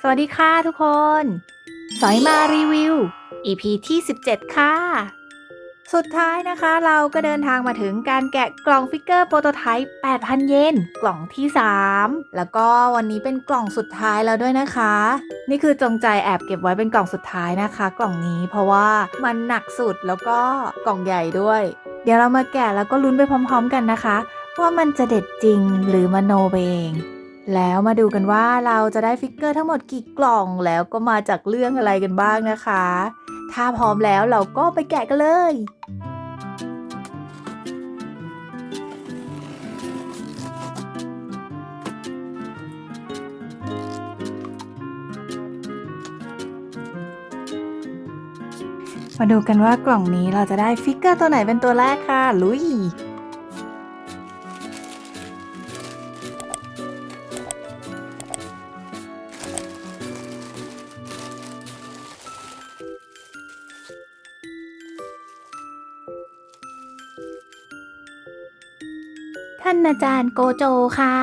สวัสดีค่ะทุกคน สอยมารีวิว EP ที่ 17 ค่ะ สุดท้ายนะคะเราก็เดินทางมาถึงการแกะกล่องฟิกเกอร์โปรโตไทป์8,000 เยน กล่องที่ 3 แล้วก็วันนี้เป็นกล่องสุดท้ายแล้วด้วยนะคะ นี่คือจงใจแอบเก็บไว้เป็นกล่องสุดท้ายนะคะ กล่องนี้เพราะว่ามันหนักสุดแล้วก็กล่องใหญ่ด้วย เดี๋ยวเรามาแกะแล้วก็ลุ้นไปพร้อม ๆ กันนะคะ ว่ามันจะเด็ดจริงหรือมโนเอง แล้วมาดูกันว่าเราจะได้ฟิกเกอร์ทั้งหมดกี่กล่องแล้วก็มาจากเรื่องอะไรกันบ้างนะคะ ถ้าพร้อมแล้วเราก็ไปแกะกันเลย มาดูกันว่ากล่องนี้เราจะได้ฟิกเกอร์ตัวไหนเป็นตัวแรกค่ะ ลุย ท่านอาจารย์โกโจค่ะ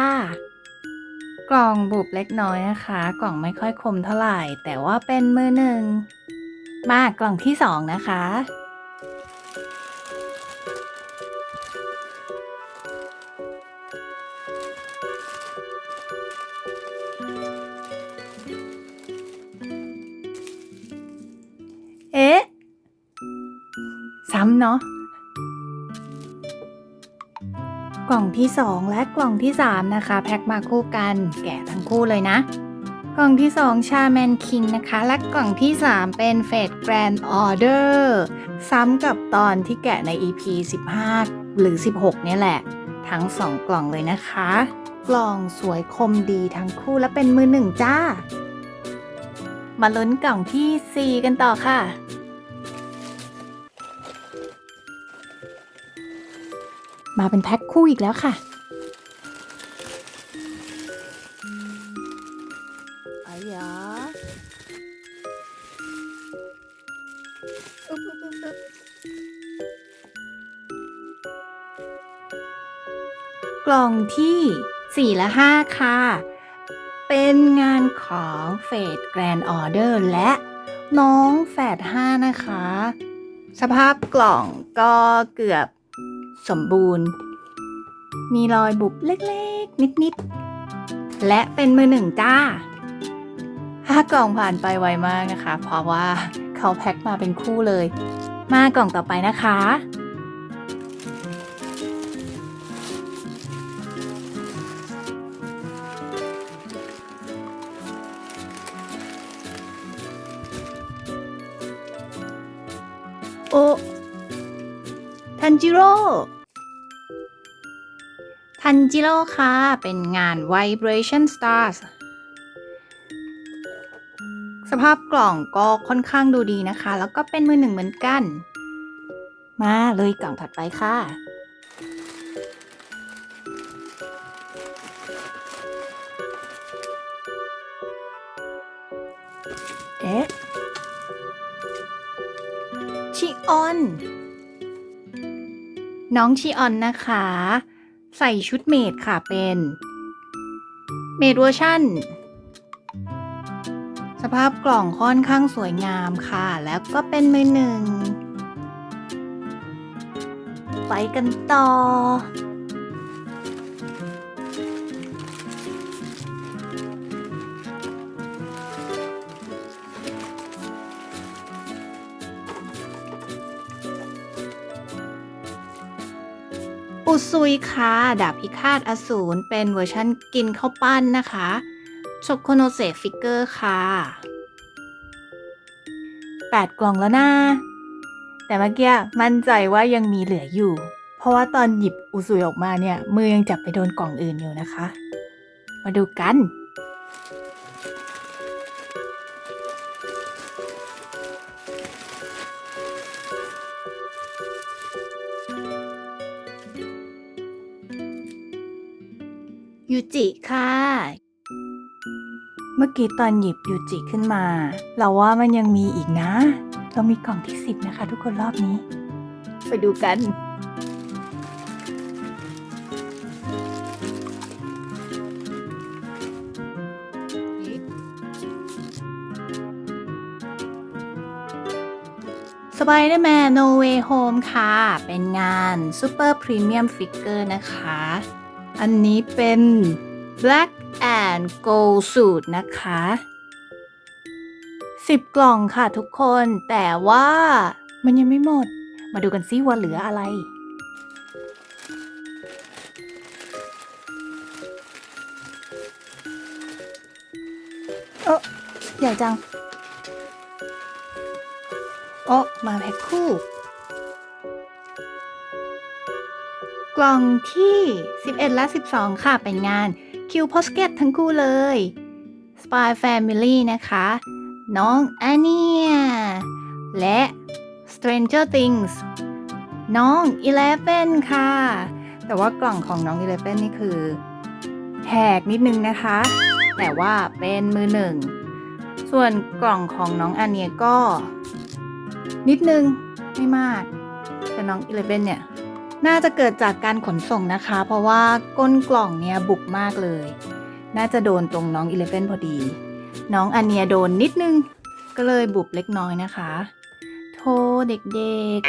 กล่องบุบเล็กน้อยนะคะ กล่องไม่ค่อยคมเท่าไหร่ แต่ว่าเป็นมือหนึ่ง มากล่องที่สองนะคะ เอ๊ะ ซ้ำเนาะ ล่องที่ 2 และกล่องที่ 3 นะคะ แพ็คมาคู่กัน แกะทั้งคู่เลยนะ กล่องที่ 2 ชาแมนคิงนะคะ และกล่องที่ 3 เป็นเฟดแกรนด์ออเดอร์ซ้ำกับตอนที่แกะใน EP 15 หรือ 16 เนี่ยแหละ ทั้ง 2 กล่องเลยนะคะ กล่องสวยคมดีทั้งคู่และเป็นมือหนึ่งจ้า มาลุ้นกล่องทีสี่4 กันต่อค่ะ มาเป็นแพ็คคู่อีกแล้วค่ะอายาอึ๊บอึ๊บอึ๊บอึ๊บกล่องที่ 4 และ 5 ค่ะ เป็นงานของเฟดแกรนด์ออเดอร์และน้องแฝด5นะคะ สภาพกล่องก็เกือบ สมบูรณ์ มีรอยบุบเล็กๆ นิดๆ และเป็นมือหนึ่งจ้าห้ากล่องผ่านไปไวมากนะคะ เพราะว่าเขาแพ็คมาเป็นคู่เลย มากล่องต่อไปนะคะ โอทันจิโร่ ทันจิโร่ค่ะ เป็นงาน Vibration Stars สภาพกล่องก็ค่อนข้างดูดีนะคะ แล้วก็เป็นมือหนึ่งเหมือนกัน มาเลยกล่องถัดไปค่ะ เอ๊ะ ชิออน น้องชิออนนะคะ ใส่ชุดเมดค่ะเป็น เมดเวอร์ชั่น สภาพกล่องค่อนข้างสวยงามค่ะ แล้วก็เป็นมือหนึ่ง ไปกันต่อ อุซุยค่ะดาบพิฆาตอสูรเป็นเวอร์ชันกินข้าวปั้นนะคะโชโคโนเซฟิกเกอร์ค่ะ 8 กล่องแล้วนะแต่เมื่อกี้มั่นใจว่ายังมีเหลืออยู่ เพราะว่าตอนหยิบอุซุยออกมาเนี่ย มือยังจับไปโดนกล่องอื่นอยู่นะคะ มาดูกัน ยูจิค่ะ เมื่อกี้ตอนหยิบยูจิขึ้นมา เราว่ามันยังมีอีกนะ เรามีกล่องที่สิบนะคะ ทุกคนรอบนี้ ไปดูกันสบายได้แมนโนเว y Home ค่ะ เป็นงานซูเปอร์พรีเมียมฟิกเกอร์นะคะ อันนี้เป็น Black and Gold Suit นะคะ 10 กล่องค่ะทุกคน แต่ว่ามันยังไม่หมด มาดูกันซิว่าเหลืออะไรเออใหญ่จังโอ้มาแพ็คคู่ ล่องที่ 11 และ 12 ค่ะเป็นงาน Q p o s k e t ทั้งคู่เลย Spy Family นะคะ น้องอาเนียและ Stranger Things น้อง Eleven ค่ะ แต่ว่ากล่องของน้อง Eleven นี่คือแหกนิดนึงนะคะ แต่ว่าเป็นมือหนึ่ง ส่วนกล่องของน้องอาเนียก็ นิดนึง ไม่มาก แต่น้อง Eleven เนี่ย น่าจะเกิดจากการขนส่งนะคะ เพราะว่าก้นกล่องเนี่ยบุบมากเลย น่าจะโดนตรงน้องอีเลฟเว่นพอดี น้องอาเนียโดนนิดนึง ก็เลยบุบเล็กน้อยนะคะ โทเด็กๆ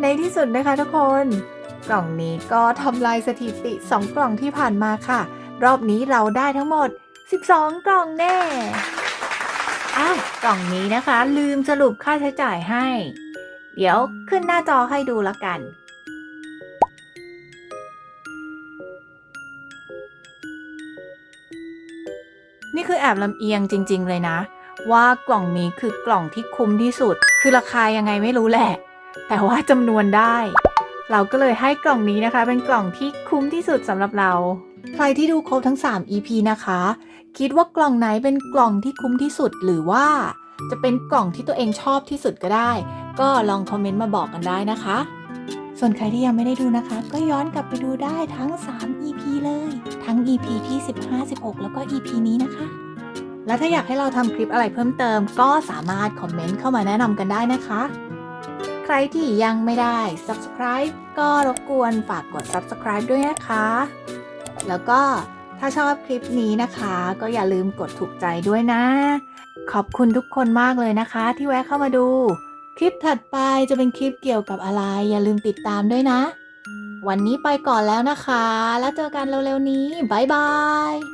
ในที่สุดนะคะทุกคน กล่องนี้ก็ทำลายสถิติ 2 กล่องที่ผ่านมาค่ะ รอบนี้เราได้ทั้งหมด 12 กล่องแน่อ้าวกล่องนี้นะคะ ลืมสรุปค่าใช้จ่ายให้ เดี๋ยวขึ้นหน้าจอให้ดูละกันนี่คือแอบลำเอียงจริง ๆ เลยนะ ว่ากล่องนี้คือกล่องที่คุ้มที่สุด คือราคายังไงไม่รู้แหละ แต่ว่าจำนวนได้ เราก็เลยให้กล่องนี้นะคะ เป็นกล่องที่คุ้มที่สุดสำหรับเรา ใครที่ดูครบทั้ง 3 EP นะคะ คิดว่ากล่องไหนเป็นกล่องที่คุ้มที่สุดหรือว่าจะเป็นกล่องที่ตัวเองชอบที่สุดก็ได้ ก็ลองคอมเมนต์มาบอกกันได้นะคะ ส่วนใครที่ยังไม่ได้ดูนะคะ ก็ย้อนกลับไปดูได้ทั้ง 3 EP เลย ทั้ง EP ที่ 15 16 แล้วก็ EP นี้นะคะ และถ้าอยากให้เราทำคลิปอะไรเพิ่มเติม ก็สามารถคอมเมนต์เข้ามาแนะนำกันได้นะคะ รที่ยังไม่ได้ subscribe ก็รบกวนฝากกด subscribe ด้วยนะคะ แล้วก็ถ้าชอบคลิปนี้นะคะ ก็อย่าลืมกดถูกใจด้วยนะ ขอบคุณทุกคนมากเลยนะคะ ที่แวะเข้ามาดู คลิปถัดไปจะเป็นคลิปเกี่ยวกับอะไร อย่าลืมติดตามด้วยนะ วันนี้ไปก่อนแล้วนะคะ แล้วเจอกันเร็วๆนี้บ๊ายบาย